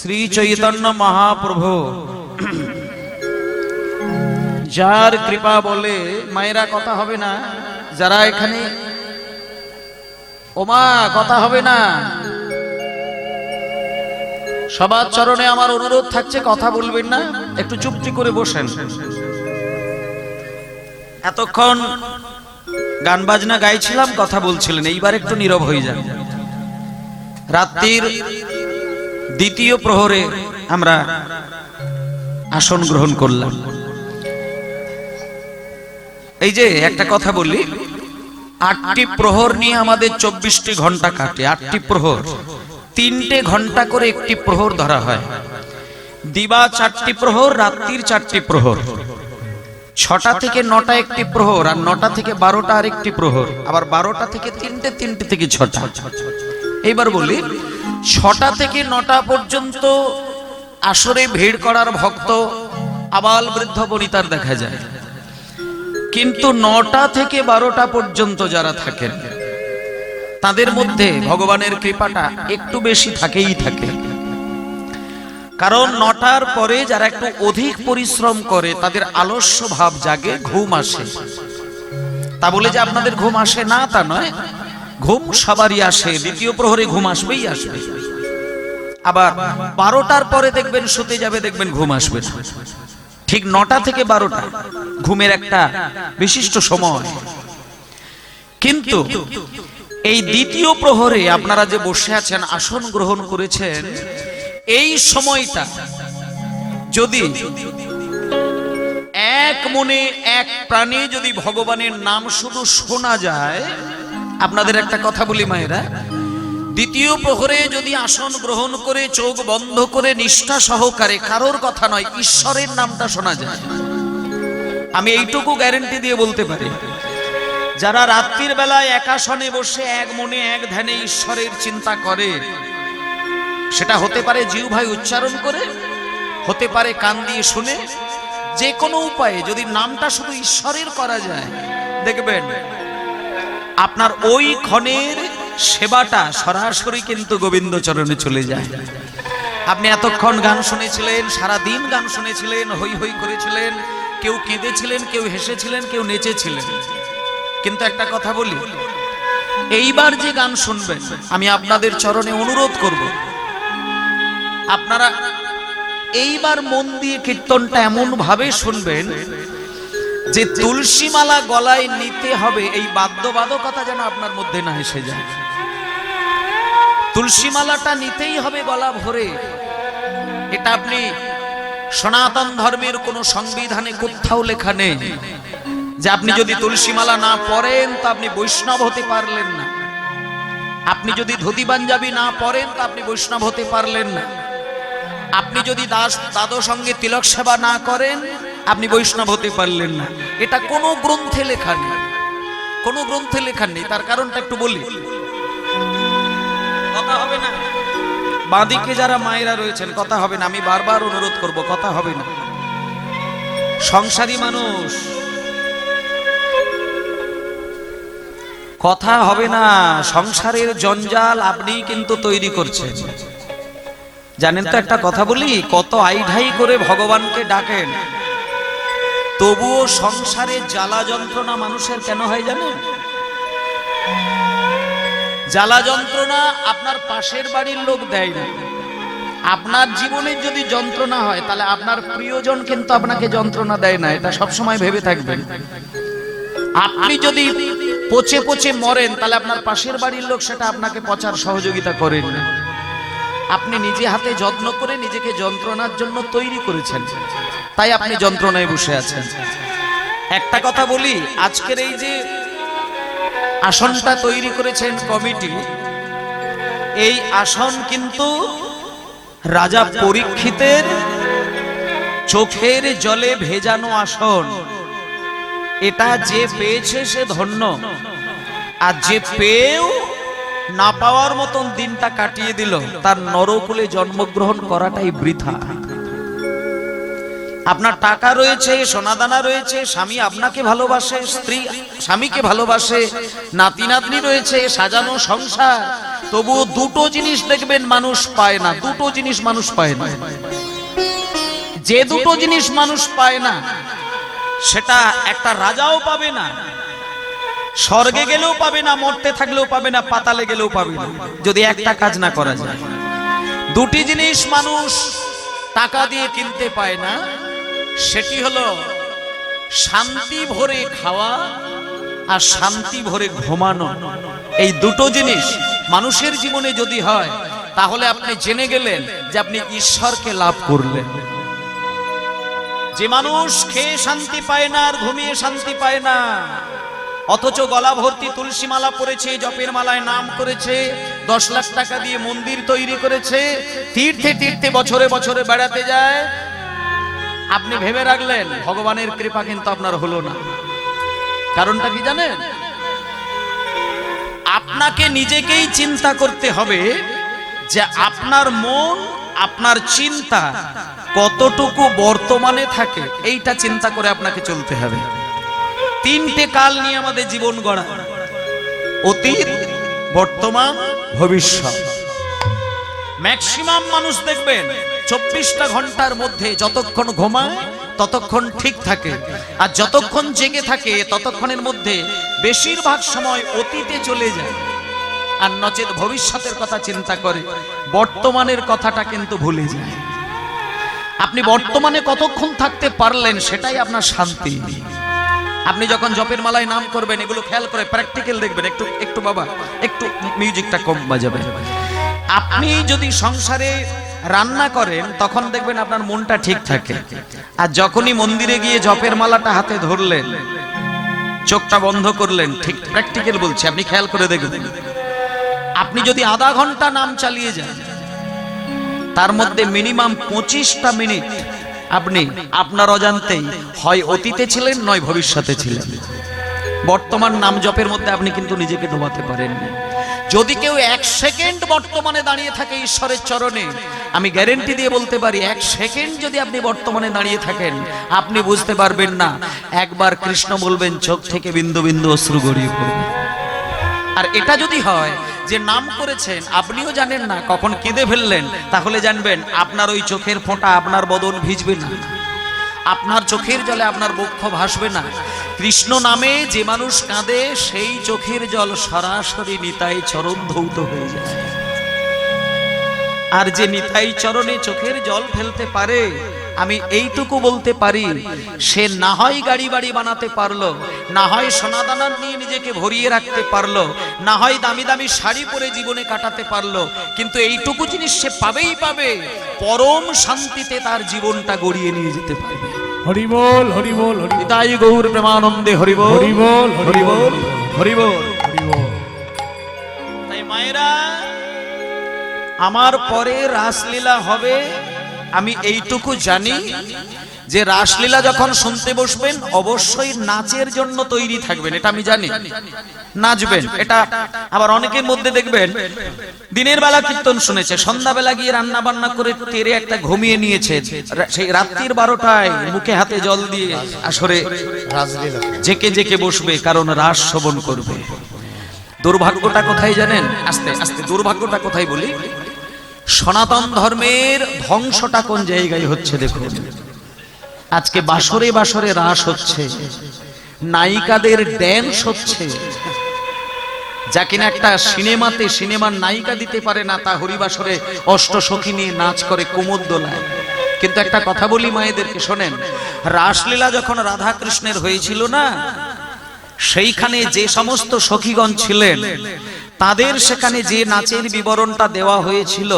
শ্রী চৈতন্য মহাপ্রভু। যার কৃপা বলে মায়েরা কথা হবে না, যারা এখানে ওমা কথা হবে না, সবার চরণে আমার অনুরোধ থাকছে, কথা বলবেন না, একটু চুপটি করে বসেন। এতক্ষণ গান বাজনা গাইছিলাম, কথা বলছিলেন, এইবার একটু নীরব হয়ে যান। রাত্রির দ্বিতীয় প্রহরে আমরা আসন গ্রহণ করলাম। এই যে একটা কথা বলি, আটটি প্রহর নিয়ে আমাদের চব্বিশটি ঘণ্টা কাটে, আটটি প্রহর। তিনটে ঘণ্টা করে একটি প্রহর ধরা হয়। দিবা চারটি প্রহর, রাত্রির চারটি প্রহর। ছটা থেকে নটা একটি প্রহর, আর নটা থেকে বারোটা আর একটি প্রহর। আবার বারোটা থেকে তিনটে তিনটে থেকে ছটা। এইবার বলি ছটা থেকে নটা পর্যন্ত আসরে ভিড় করার ভক্ত আবাল বৃদ্ধ বনিতার দেখা যায়। কিন্তু নটা থেকে বারোটা পর্যন্ত যারা থাকেন, তাদের মধ্যে ভগবানের কৃপাটা একটু বেশি থাকেই থাকে। কারণ নটার পরে যারা একটু অধিক পরিশ্রম করে, তাদের আলস্য ভাব জাগে, ঘুম আসে। তা বলে যে আপনাদের ঘুম আসে না তা নয় ঘুম সবারই আসে, দ্বিতীয় প্রহরে ঘুম আসবেই আসবে। আবার বারোটার পরে দেখবেন শুতে যাবে, দেখবেন ঘুম আসবে ঠিক নটা থেকে বারোটা, ঘুমের একটা বিশিষ্ট সময়। কিন্তু এই দ্বিতীয় প্রহরে আপনারা যে বসে আছেন, আসন গ্রহণ করেছেন, এই সময়টা যদি এক মনে এক প্রাণে যদি ভগবানের নাম শুধু শোনা যায় আপনাদের একটা কথা বলি মায়েরা। দ্বিতীয় প্রহরে যদি আসন গ্রহণ করে, চোখ বন্ধ করে নিষ্ঠা সহকারে, কারোর কথা নয়, ঈশ্বরের নামটা শোনা যায়। আমি এইটুকু গ্যারেন্টি দিয়ে বলতে পারি। যারা রাত্রির বেলায় একাশনে বসে, এক মনে, এক ধ্যানে ঈশ্বরের চিন্তা করে, সেটা হতে পারে জিউ ভাই উচ্চারণ করে, হতে পারে কান দিয়ে শুনে, যে কোনো উপায়ে যদি নামটা শুধু ঈশ্বরের করা যায়, দেখবেন আপনার ওই ক্ষণের সেবাটা সরাসরি কিন্তু গোবিন্দ চরণে চলে যায়। আপনি এতক্ষণ গান শুনেছিলেন সারা দিন গান শুনেছিলেন হই হই করেছিলেন, কেউ কেঁদেছিলেন, কেউ হেসেছিলেন, কেউ নেচেছিলেন। কিন্তু একটা কথা বলি, এইবার যে গান শুনবেন, আমি আপনাদের চরণে অনুরোধ করব, আপনারা এইবার মন দিয়ে কীর্তনটা এমন ভাবে শুনবেন যে তুলসী মালা গলায় নিতে হবে, এই বাদ্যবাদকতা যেন আপনার মধ্যে না এসে যায়। তুলসী মালাটা নিতেই হবে গলা ভরে। এটা আপনি সনাতন ধর্মের কোন সংবিধানে কোথাও লেখা নেই। যে আপনি যদি তুলসী মালা না পরেন, তো আপনি বৈষ্ণব হতে পারলেন না। আপনি যদি ধুতি পাঞ্জাবি না পরেন, তো আপনি বৈষ্ণব হতে পারলেন না। আপনি যদি দাস দাদো সঙ্গে তিলক সেবা না করেন আপনি বৈষ্ণব হতে পারলেন না। এটা কোনো গ্রন্থে লেখা নেই। কোনো গ্রন্থে লেখা নেই। তার কারণটা একটু বলি। কথা হবে না। বাঁদিকে যারা মায়েরা রয়েছেন, কথা হবে না। আমি বারবার অনুরোধ করব, কথা হবে না। সংসারী মানুষ। কথা হবে না। সংসারের জঞ্জাল আপনি কিন্তু তৈরি করছেন। জানেন তো একটা কথা বলি? কত আইঢাই করে ভগবানকে ডাকেন। তবুও সংসারে জ্বালা যন্ত্রণা মানুষের কেন হয় জানেন জ্বালা যন্ত্রণা আপনার পাশের বাড়ির লোক দেয় না। আপনার জীবনে যদি যন্ত্রণা হয়, তাহলে আপনার প্রিয়জন কিন্তু আপনাকে যন্ত্রণা দেয় না। এটা সবসময় ভেবে থাকবেন। আপনি যদি পচে পচে মরেন, তাহলে আপনার পাশের বাড়ির লোক সেটা আপনাকে পচার সহযোগিতা করেন। না আপনি নিজে হাতে যত্ন করে নিজেকে যন্ত্রণার জন্য তৈরি করেছেন। তাই আপনি যন্ত্রণায় বসে আছেন। একটা কথা বলি, আজকের এই যে আসনটা তৈরি করেছেন কমিটি, এই আসন কিন্তু রাজা পরীক্ষিতের চোখের জলে ভেজানো আসন। এটা যে পেয়েছে সে ধন্য। আর যে পেয়েও না পাওয়ার মতন দিনটা কাটিয়ে দিল। তার নরকুলে জন্মগ্রহণ করাটাই বৃথা। আপনার টাকা রয়েছে, সোনাদানা রয়েছে, স্বামী আপনাকে ভালোবাসে, স্ত্রী স্বামীকে ভালোবাসে, নাতি নাতনি রয়েছে, সাজানো সংসার। তবুও দুটো জিনিস দেখবেন মানুষ পায় না, দুটো জিনিস মানুষ পায় না। যে দুটো জিনিস মানুষ পায় না, সেটা একটা রাজাও পাবে না স্বর্গে গেলেও পাবে না, মরতে থাকলেও পাবে না, পাতালে গেলেও পাবে না, যদি একটা কাজ না করা যায়। দুটি জিনিস মানুষ টাকা দিয়ে কিনতে পায় না, সেটি হলো শান্তি ভরে খাওয়া আর শান্তি ভরে ঘুমানো। এই দুটো জিনিস মানুষের জীবনে যদি হয়, তাহলে আপনি জেনে গেলেন যে আপনি ঈশ্বরকে লাভ করলেন। যে মানুষ খেয়ে শান্তি পায় না আর ঘুমিয়ে শান্তি পায় না অথচ গলা ভর্তি তুলসী মালা পরেছে, জপের মালায় নাম করেছে, দশ লাখ টাকা দিয়ে মন্দির তৈরি করেছে, তীর্থে তীর্থে বছরে বছরে বেড়াতে যায়। আপনি ভেবে রাখলেন, ভগবানের কৃপা কিন্তু আপনার হলো না। কারণটা কি জানেন? আপনাকে নিজেকেই চিন্তা করতে হবে যে আপনার মন, আপনার চিন্তা কতটুকু বর্তমানে থাকে, এইটা চিন্তা করে আপনাকে চলতে হবে। তিনটে কাল নিয়ে আমাদের জীবন গড়া। অতীত, বর্তমান, ভবিষ্যৎ। ম্যাক্সিমাম মানুষ দেখবেন, চব্বিশটা ঘণ্টার মধ্যে যতক্ষণ ঘুমায়, ততক্ষণ ঠিক থাকে। আর যতক্ষণ জেগে থাকে, ততক্ষণের মধ্যে বেশিরভাগ সময় অতীতে চলে যায়। আর নচেত ভবিষ্যতের কথা চিন্তা করে, বর্তমানের কথাটা কিন্তু ভুলে যায়। আপনি বর্তমানে কতক্ষণ থাকতে পারলেন, সেটাই আপনার শান্তি। আপনি যখন জপের মালায় নাম করবেন, এগুলো খেয়াল করে প্র্যাকটিক্যাল দেখবেন। একটু একটু বাবা, একটু মিউজিকটা কম বাজাবে। আপনি যদি সংসারে রান্না করেন, তখন দেখবেন আপনার মনটা ঠিক থাকে। আর যখনই মন্দিরে গিয়ে জপের মালাটা হাতে ধরলেন, চোখটা বন্ধ করলেন, ঠিক প্র্যাকটিক্যাল বলছি, আপনি খেয়াল করে দেখবেন আপনি যদি আধা ঘণ্টা নাম চালিয়ে যান, তার মধ্যে মিনিমাম পঁচিশটা মিনিট আপনি আপনার অজান্তেই হয় অতীতে ছিলেন, নয় ভবিষ্যতে ছিলেন। বর্তমান নাম জপের মধ্যে আপনি কিন্তু নিজেকে ডোবাতে পারেন যদি কেউ এক সেকেন্ড বর্তমানে দাঁড়িয়ে থাকে ঈশ্বরের চরণে, আমি গ্যারেন্টি দিয়ে বলতে পারি, এক সেকেন্ড যদি আপনি বর্তমানে দাঁড়িয়ে থাকেন, আপনি বুঝতে পারবেন না, একবার কৃষ্ণ বলবেন, চোখ থেকে বিন্দু বিন্দু অশ্রু গড়িয়ে পড়বে। আর এটা যদি হয় যে নাম করেছেন, আপনিও জানেন না, কখন কেঁদে ফেললেন, তাহলে জানবেন, আপনার ওই চোখের ফোঁটা আপনার বদন ভিজবে না। আপনার চোখের জলে আপনার বক্ষ ভাসবে না। কৃষ্ণ নামে যে মানুষ কাঁদে, সেই চোখের জল সরাসরি নিতাই চরণ ধৌত হয়ে যায়। আর যে নিতাই চরণে চোখের জল ফেলতে পারে আমি এইটুকু বলতে পারি সে না হয় গাড়ি বাড়ি বানাতে পারল না হয় সোনাদানা নিয়ে নিজেকে ভরিয়ে রাখতে পারল না হয় দামি দামি শাড়ি পরে জীবনে কাটাতে পারল কিন্তু এইটুকু জিনিস সে পাবেই পাবে পরম শান্তিতে তার জীবনটা গড়িয়ে নিয়ে যেতে পারবে। হরিবল হরিবল হরি তাই গৌর প্রেমানন্দে হরিবল হরিবল হরিবল হরিবল হরিবল তাই মায়েরা আমার পরে রাসলীলা হবে আমি এইটুকু জানি যে রাসলীলা যখন শুনতে বসবেন অবশ্যই নাচের জন্য তৈরি থাকবেন এটা আমি জানি। নাচবেন এটা আবার অনেকের মধ্যে দেখবেন দিনের বেলা কীর্তন শুনেছে সন্ধ্যাবেলা গিয়ে রান্না বান্না করে তেরে একটা ঘুমিয়ে নিয়েছে সেই রাত্রির বারোটায় মুখে হাতে জল দিয়ে আসরে জেকে জেকে বসবে কারণ রাস শোভন করবে। দুর্ভাগ্যটা কোথায় জানেন? আস্তে আস্তে দুর্ভাগ্যটা কোথায় বলি? সনাতন ধর্মের ধ্বংসটা কোন জায়গায় হচ্ছে দেখুন। আজকে বাসরে বাসরে রাস হচ্ছে, নায়িকাদের ড্যান্স হচ্ছে। যা কিনা একটা সিনেমাতে সিনেমার নায়িকা দিতে পারে না, তা হরিবাসরে অষ্টসখী নিয়ে নাচ করে কোমর দোলায়। কিন্তু একটা কথা বলি মায়েদেরকে, শোনেন, রাসলীলা যখন রাধা কৃষ্ণের হয়েছিল না, সেইখানে যে সমস্ত সখীগণ ছিলেন তাদের সেখানে যে নাচের বিবরণটা দেওয়া হয়েছিল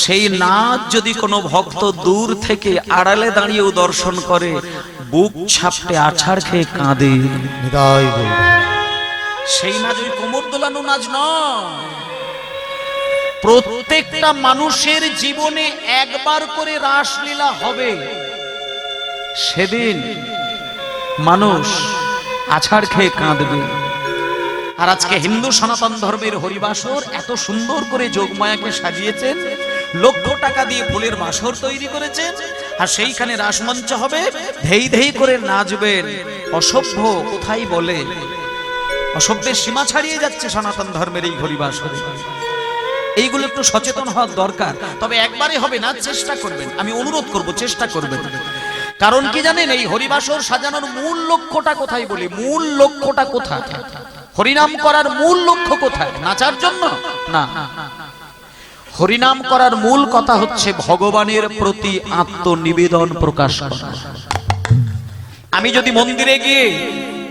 সেই নাচ যদি কোনো ভক্ত দূর থেকে আড়ালে দাঁড়িয়েও দর্শন করে বুক ছাপটে আছাড় খেয়ে কাঁদে। সেই নাচ ওই কোমর দোলানো নাচ নয়। প্রত্যেকটা মানুষের জীবনে একবার করে রাসলীলা হবে। সেদিন মানুষ আছাড় খেয়ে কাঁদবে। আর আজকে হিন্দু সনাতন ধর্মের হরিবাসর এত সুন্দর করে যোগমায়াকে সাজিয়েছেন, লক্ষ টাকা দিয়ে ফুলের বাসর তৈরি করেছেন, আর সেইখানে রাসমঞ্চ হবে, ধেই ধেই করে নাচবেন। অসভ্য কোথায় বলে? অসভ্যের সীমা ছাড়িয়ে যাচ্ছে সনাতন ধর্মের এই হরিবাসরে। এইগুলো একটু সচেতন হওয়ার দরকার। তবে একবারে হবে না, চেষ্টা করবেন। আমি অনুরোধ করব, চেষ্টা করবেন। কারণ কি জানেন, এই হরিবাসর সাজানোর মূল লক্ষ্যটা কোথায় বলি? মূল লক্ষ্যটা কোথায়? হরিনাম করার মূল লক্ষ্য কোথায়? নাচার জন্য? না। হরিনাম করার মূল কথা হচ্ছে ভগবানের প্রতি আত্মনিবেদন প্রকাশ করা। আমি যদি মন্দিরে গিয়ে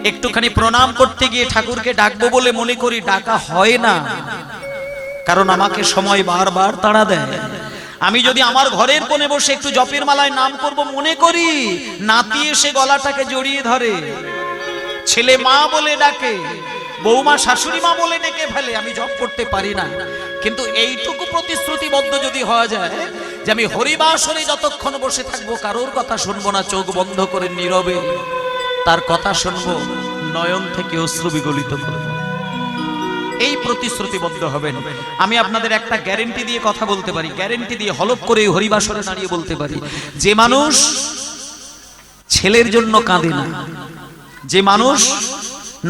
একটুখানি প্রণাম করতে গিয়ে ঠাকুরকে ডাকবো বলে মনে করি, ডাকা হয় না। কারণ আমাকে সময় বারবার তাড়া দেয়। আমি যদি আমার ঘরের কোণে বসে একটু জপের মালায় নাম করব মনে করি, নাতি এসে গলাটাকে জড়িয়ে ধরে। ছেলে মা বলে ডাকে বৌমা শাশুড়ি মা বলে ডেকে ফেলে, আমি জব করতে পারি না। কিন্তু এইটুকু প্রতিশ্রুতিবদ্ধ যদি হওয়া যায়, যে আমি হরিবাসরে যতক্ষণ বসে থাকব, কারোর কথা শুনব না, চোখ বন্ধ করে নীরবে, তার কথা শুনব, নয়ন থেকে অশ্রু বিগলিত করব। এই প্রতিশ্রুতিবদ্ধ হবেন। আমি আপনাদের একটা গ্যারেন্টি দিয়ে কথা বলতে পারি, গ্যারেন্টি দিয়ে হলপ করে হরিবাসরে দাঁড়িয়ে বলতে পারি। যে মানুষ ছেলের জন্য কাঁদে না, যে মানুষ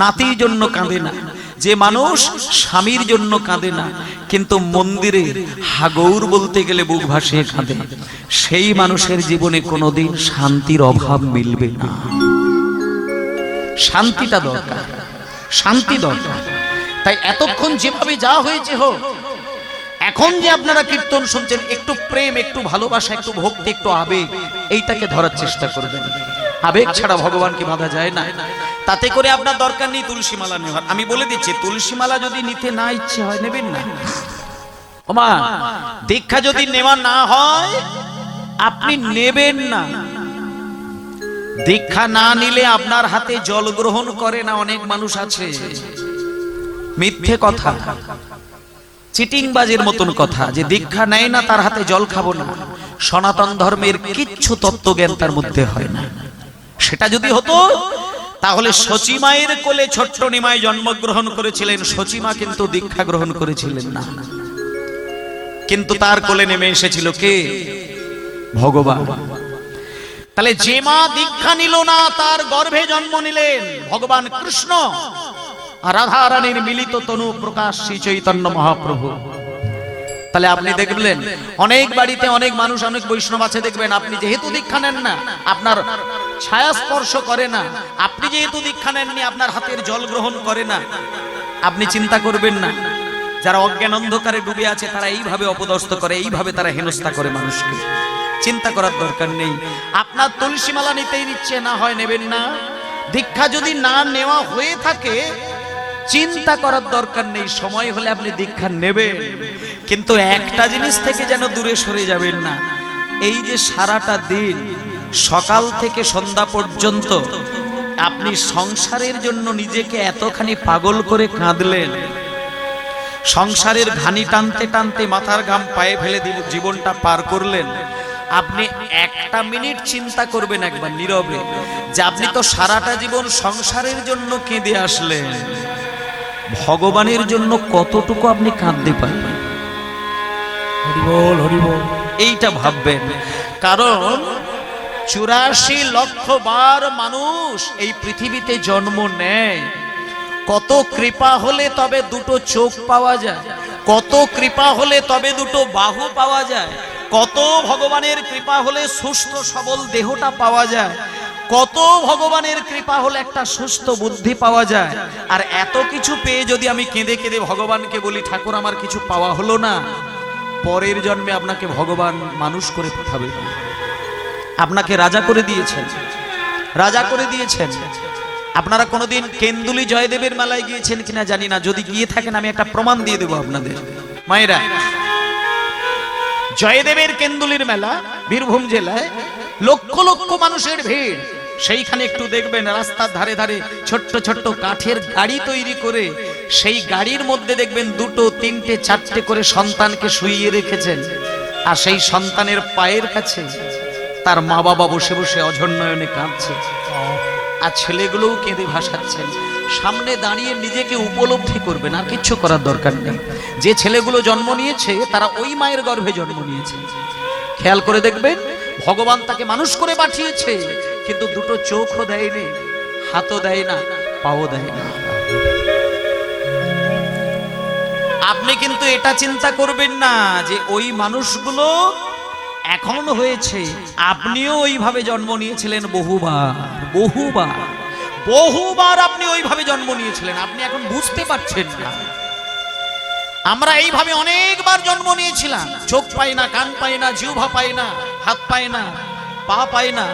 নাতির জন্য কাঁদে না। যে মানুষ স্বামীর জন্য কাঁদে না, কিন্তু মন্দিরে হাগৌর বলতে গেলে বুক ভাসিয়ে কাঁদে। সেই মানুষের জীবনে কোনোদিন শান্তির অভাব মিলবে না। শান্তিটা দরকার, শান্তি দরকার। তাই এতক্ষণ যেভাবে যা হয়েছে হোক, এখন যে আপনারা কীর্তন শুনছেন, একটু প্রেম, একটু ভালোবাসা, একটু ভক্তি, একটু আবেগ, এইটাকে ধরার চেষ্টা করবেন। আবেগ ছাড়া ভগবানকে বাধা যায়? না। তাতে করে আপনার দরকার নেই তুলসী মালা নেওয়ার। আমি বলে দিচ্ছি তুলসী মালা যদি নিতে না ইচ্ছে হয়, নেবেন না। ওমা, দীক্ষা যদি নেওয়া না হয়, আপনি নেবেন না। দীক্ষা না নিলে আপনার হাতে জল গ্রহণ করে না অনেক মানুষ আছে। মিথ্যে কথা। চিটিংবাজের মতন কথা, যে দীক্ষা নেয় না, তার হাতে জল খাব না। সনাতন ধর্মের কিচ্ছু তত্ত্বজ্ঞান তার মধ্যে হয় না। সেটা যদি হতো, তাহলে সচিমায়ের কোলে ছোট্ট নিমায় জন্মগ্রহণ করেছিলেন সচিমা কিন্তু দীক্ষা গ্রহণ করেছিলেন না। কিন্তু তার কোলে নেমে এসেছিল কে? ভগবান। তাহলে যে মা দীক্ষা নিল না, তার গর্ভে জন্ম নিলেন ভগবান কৃষ্ণ। রাধা রানীর মিলিত তনু প্রকাশ শ্রী চৈতন্য মহাপ্রভু। তাহলে আপনি দেখবেন অনেক বাড়িতে অনেক মানুষ, অনেক বৈষ্ণব আছে, দেখবেন আপনি যেহেতু দীক্ষা নেন না, আপনার ছায়া স্পর্শ করে না, আপনি যেহেতু দীক্ষা নেননি, আপনার হাতের জল গ্রহণ করে না, আপনি চিন্তা করবেন না, যারা অজ্ঞান অন্ধকারে ডুবে আছে, তারা এইভাবে অপদস্থ করে, এইভাবে তারা হেনস্থা করে মানুষকে। চিন্তা করার দরকার নেই। আপনার তুলসীমালা নিতেই নিচ্ছে না হয় নেবেন না। দীক্ষা যদি না নেওয়া হয়ে থাকে, চিন্তা করার দরকার নেই। সময় হলে আপনি দীক্ষা নেবেন। কিন্তু একটা জিনিস থেকে যেন দূরে সরে যাবেন না। এই যে সারাটা দিন, সকাল থেকে সন্ধ্যা পর্যন্ত আপনি সংসারের জন্য নিজেকে এতখানি পাগল করে কাঁদলেন। সংসারের ঘানি টানতে টানতে মাথার ঘাম পায়ে ফেলে দিল- জীবনটা পার করলেন। আপনি একটা মিনিট চিন্তা করবেন একবার নীরবে যে আপনি তো সারাটা জীবন সংসারের জন্য কেঁদে আসলেন। ভগবানের জন্য কতটুকু আপনি কাঁদতে পারবেন? এইটা ভাববেন। কারণ চুরাশি লক্ষ বার মানুষ এই পৃথিবীতে জন্ম নেয়। কত কৃপা হলে তবে দুটো চোখ পাওয়া যায়। কত কৃপা হলে তবে দুটো বাহু পাওয়া যায়। কত ভগবানের কৃপা হলে সুস্থ সবল দেহটা পাওয়া যায়। কত ভগবানের কৃপা হলে একটা সুস্থ বুদ্ধি পাওয়া যায়। আর এত কিছু পেয়ে যদি আমি কেঁদে কেঁদে ভগবানকে বলি, ঠাকুর, আমার কিছু পাওয়া হলো না। পরের জন্মে আপনাকে ভগবান মানুষ করে পাঠাবে। আপনাকে রাজা করে দিয়েছেন। রাজা করে দিয়েছেন। আপনারা কোনোদিন কেন্দুলি জয়দেবের মেলায় গিয়েছেন কিনা জানি না। যদি গিয়ে থাকেন, আমি একটা প্রমাণ দিয়ে দেবো আপনাদের। মায়েরা, জয়দেবের কেন্দুলির মেলা বীরভূম জেলায় লক্ষ লক্ষ মানুষের ভিড়। সেইখানে একটু দেখবেন রাস্তার ধারে ধারে ছোট্ট ছোট্ট কাঠের গাড়ি তৈরি করে সেই গাড়ির মধ্যে দেখবেন দুটো, তিনটে, চারটে করে সন্তানকে শুইয়ে রেখেছেন। আর সেই সন্তানের পায়ের কাছে তার মা বাবা বসে বসে অঝর্ণয়নে কাঁদছে। আর ছেলেগুলোও কেঁদে ভাসাচ্ছেন। সামনে দাঁড়িয়ে নিজেকে উপলব্ধি করবেন, আর কিচ্ছু করার দরকার নেই। যে ছেলেগুলো জন্ম নিয়েছে, তারা ওই মায়ের গর্ভে জন্ম নিয়েছে। খেয়াল করে দেখবেন, ভগবান তাকে মানুষ করে পাঠিয়েছে, কিন্তু দুটো চোখও দেয়নি, হাতও দেয় না, পাও দেয় না। আপনি কিন্তু এটা চিন্তা করবেন না যে ওই মানুষগুলো এখন হয়েছে। আপনিও ওইভাবে জন্ম নিয়েছিলেন বহুবার বহুবার। বহুবার আপনি ওইভাবে জন্ম নিয়েছিলেন, আপনি এখন বুঝতে পারছেন না। আমরা এইভাবে অনেকবার জন্ম নিয়েছিলাম। চোখ পাই না, কান পাই না, জিহ্বা পাই না, হাত পাই না, পা পাই না।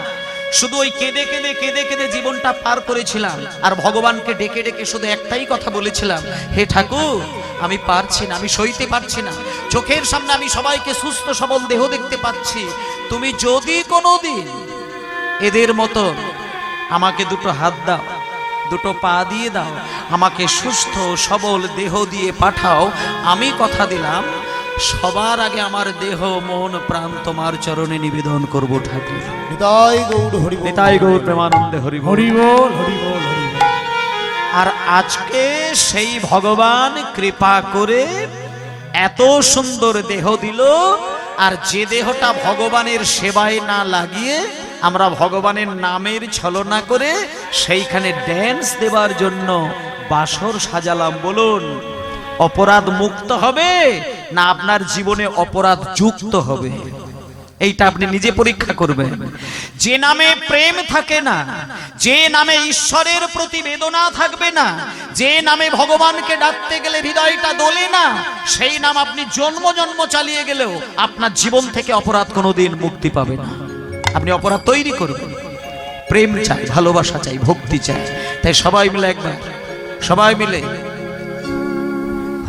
শুধু ওই কেঁদে কেঁদে কেঁদে কেঁদে জীবনটা পার করেছিলাম। আর ভগবানকে ডেকে ডেকে শুধু একটাই কথা বলেছিলাম, হে ঠাকুর, আমি পারছি না, আমি সইতে পারছি না। চোখের সামনে আমি সবাইকে সুস্থ, সবল দেহ দেখতে পাচ্ছি। তুমি যদি কোনোদিন এদের মতো আমাকে দুটো হাত দাও, দুটো পা দিয়ে দাও, আমাকে সুস্থ, সবল দেহ দিয়ে পাঠাও, আমি কথা দিলাম সবার আগে আমার দেহ মন প্রাণ তোমার চরণে নিবেদন করব ঠাকুর। গৌর হরি বল নিতাই গৌর প্রেমানন্দে হরি বল। হরি হরি বল হরি বল আর আজকে সেই ভগবান কৃপা করে এত সুন্দর দেহ দিল আর যে দেহটা ভগবানের সেবায় না লাগিয়ে আমরা ভগবানের নামের ছলনা করে সেইখানে ড্যান্স দেবার জন্য বাসর সাজালাম বলুন অপরাধ মুক্ত হবে। না আপনার জীবনে অপরাধ যুক্ত হবে। এইটা আপনি নিজে পরীক্ষা করবেন। যে নামে প্রেম থাকে না, যে নামে ঈশ্বরের প্রতি বেদনা থাকবে না, যে নামে ভগবানকে ডাকতে গেলে হৃদয়টা দোলে না, সেই নাম আপনি জন্ম জন্ম চালিয়ে গেলেও আপনার জীবন থেকে অপরাধ কোনোদিন মুক্তি পাবে না। আপনি অপরাধ তৈরি করবেন। প্রেম চাই, ভালোবাসা চাই, ভক্তি চাই। তাই সবাই মিলে একবার, সবাই মিলে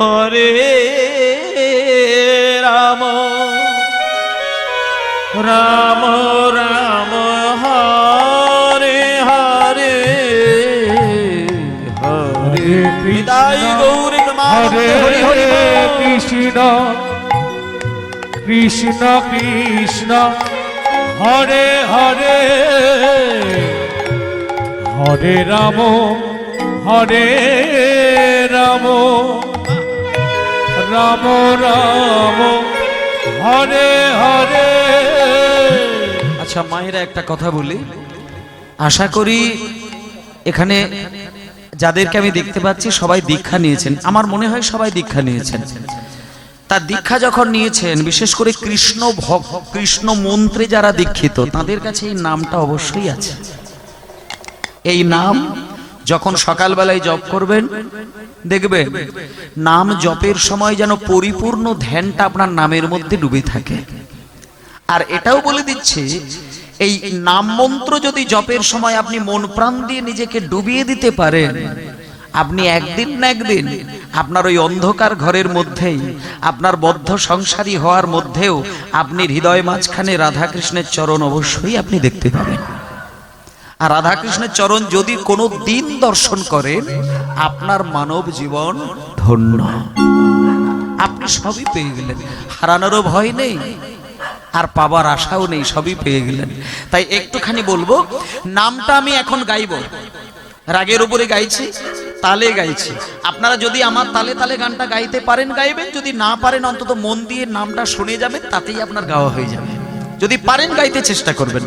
হরে রাম। রাম রাম হরে হরে হরে। বিদায় গৌর হরে হরি হরি কৃষ্ণ কৃষ্ণ কৃষ্ণ। হরে হরে হরে রাম হরে রাম। রাম রাম। হরে হরে। আচ্ছা মায়েরা একটা কথা বলি। আশা করি এখানে যাদেরকে আমি দেখতে পাচ্ছি, সবাই দীক্ষা নিয়েছেন। আমার মনে হয় সবাই দীক্ষা নিয়েছেন। তার দীক্ষা যখন নিয়েছেন, বিশেষ করে কৃষ্ণ কৃষ্ণ মন্ত্রে যারা দীক্ষিত, তাদের কাছে এই নামটা অবশ্যই আছে। এই নাম যখন সকালবেলায় জপ করবেন, দেখবেন নাম জপের সময় যেন পরিপূর্ণ ধ্যানটা আপনার নামের মধ্যে ডুবে থাকে। আর এটাও বলে দিচ্ছে, এই নাম মন্ত্র যদি জপের সময় আপনি মন প্রাণ দিয়ে নিজেকে ডুবিয়ে দিতে পারেন, আপনি একদিন না একদিন আপনার ওই অন্ধকার ঘরের মধ্যেই, আপনার বদ্ধ সংসারী হওয়ার মধ্যেও আপনি হৃদয় মাঝখানে রাধাকৃষ্ণের চরণ অবশ্যই আপনি দেখতে পাবেন। আর রাধাকৃষ্ণের চরণ যদি কোনো দিন দর্শন করেন, আপনার মানব জীবন ধন্য। আপনি সবই পেয়ে গেলেন। হারানোরও ভয় নেই, আর পাবার আশাও নেই, সবই পেয়ে গেলেন। তাই একটুখানি বলব, নামটা আমি এখন গাইব। রাগের উপরে গাইছি, তালে গাইছি। আপনারা যদি আমার তালে তালে গানটা গাইতে পারেন, গাইবেন। যদি না পারেন, অন্তত মন দিয়ে নামটা শুনে যাবেন, তাতেই আপনার গাওয়া হয়ে যাবে। যদি পারেন, গাইতে চেষ্টা করবেন।